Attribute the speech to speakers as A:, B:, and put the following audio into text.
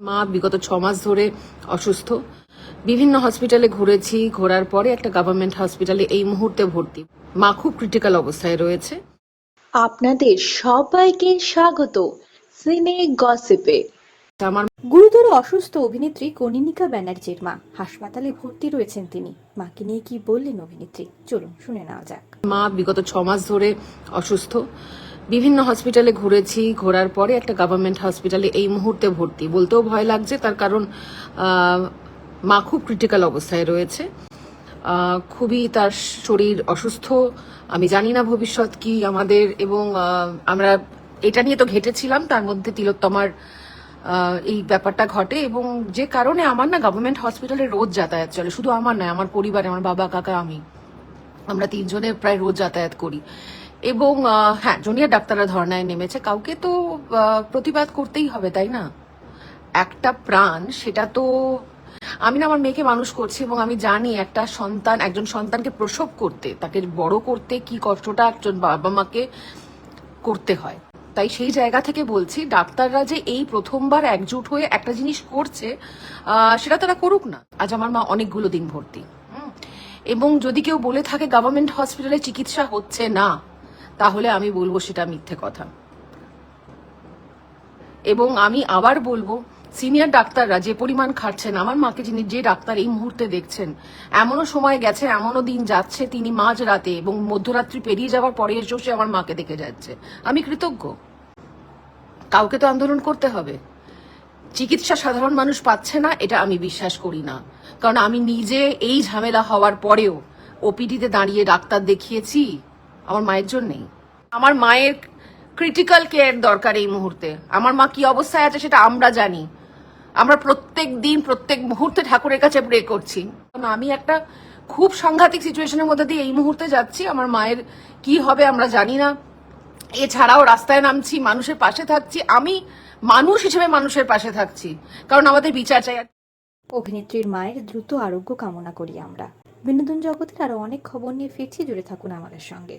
A: মা বিগত ছ মাস ধরে অসুস্থ। বিভিন্ন হসপিটালে ঘুরেছি ঘোরার পরে একটা গভর্নমেন্ট হসপিটালে এই মুহূর্তে ভর্তি। মা খুব ক্রিটিক্যাল অবস্থায় রয়েছে।
B: আপনাদের সবাইকে স্বাগত সিনে গসিপে।
A: আমার
C: গুরুতর অসুস্থ অভিনেত্রী কনিনিকা ব্যানার্জির মা। হাসপাতালে ভর্তি রয়েছেন তিনি। মাকে নিয়ে কি বললেন অভিনেত্রী? চলুন শুনে নেওয়া যাক।
A: মা বিগত ছ মাস ধরে অসুস্থ। বিভিন্ন হসপিটালে ঘুরেছি, ঘোরার পরে একটা গভর্নমেন্ট হসপিটালে এই মুহূর্তে ভর্তি। বলতেও ভয় লাগছে, তার কারণ মা খুব ক্রিটিক্যাল অবস্থায় রয়েছে। খুবই তার শরীর অসুস্থ। আমি জানি না ভবিষ্যৎ কি আমাদের এবং আমরা এটা নিয়ে তো ঘেটেছিলাম, তার মধ্যে তিলোত্তমার এই ব্যাপারটা ঘটে এবং যে কারণে আমার না গভর্নমেন্ট হসপিটালে রোজ যাতায়াত চলে। শুধু আমার নয়, আমার পরিবারে, আমার বাবা, কাকা, আমি। আমরা তিনজনে প্রায় রোজ যাতায়াত করি। এবং হ্যাঁ জুনিয়র ডাক্তাররা ধর্নায় নেমেছে। কাউকে তো প্রতিবাদ করতেই হবে, তাই না? একটা প্রাণ, সেটা তো আমি না আমার মেয়েকে মানুষ করছি এবং আমি জানি একটা সন্তান, একজন সন্তানকে প্রসব করতে, তাকে বড় করতে কি কষ্টটা একজন বাবা মাকে করতে হয়। তাই সেই জায়গা থেকে বলছি, ডাক্তাররা যে এই প্রথমবার একজুট হয়ে একটা জিনিস করছে সেটা তারা করুক না। আজ আমার মা অনেকগুলো দিন ভর্তি এবং যদি কেউ বলে থাকে গভর্নমেন্ট হসপিটালে চিকিৎসা হচ্ছে না। তাহলে আমি বলব সেটা মিথ্যে কথা। এবং আমি আবার বলব, সিনিয়র ডাক্তাররা যে পরিমাণ খাটছেন আমার মাকে যিনি যে ডাক্তার এই মুহূর্তে দেখছেন, এমনও সময় গেছে, এমনও দিন যাচ্ছে, তিনি মাঝ রাতে এবং মধ্যরাত্রি পেরিয়ে যাওয়ার পরে এসেও সে আমার মাকে দেখে যাচ্ছে। আমি কৃতজ্ঞ। কাউকে তো আন্দোলন করতে হবে। চিকিৎসা সাধারণ মানুষ পাচ্ছে না, এটা আমি বিশ্বাস করি না। কারণ আমি নিজে এই ঝামেলা হওয়ার পরেও ওপিডিতে দাঁড়িয়ে ডাক্তার দেখিয়েছি আমার মায়ের জন্যেই। আমার মায়ের ক্রিটিক্যাল কেয়ার দরকার এই মুহূর্তে। আমার মা কি অবস্থায় আছে সেটা আমরা জানি। আমরা প্রত্যেক দিন, প্রত্যেক মুহূর্তে ঠাকুরের কাছে প্রে করছি। আমি একটা খুব সাংঘাতিক সিচুয়েশনের মধ্যে দিয়ে এই মুহূর্তে যাচ্ছি। আমার মায়ের কি হবে আমরা জানি না। এছাড়াও রাস্তায় নামছি, মানুষের পাশে থাকছি। আমি মানুষ হিসেবে মানুষের পাশে থাকছি। কারণ আমাদের বিচার চাই।
C: অভিনেত্রীর মায়ের দ্রুত আরোগ্য কামনা করি আমরা। বিনোদন জগতের আরও অনেক খবর নিয়ে ফিরছি। জুড়ে থাকুন আমাদের সঙ্গে।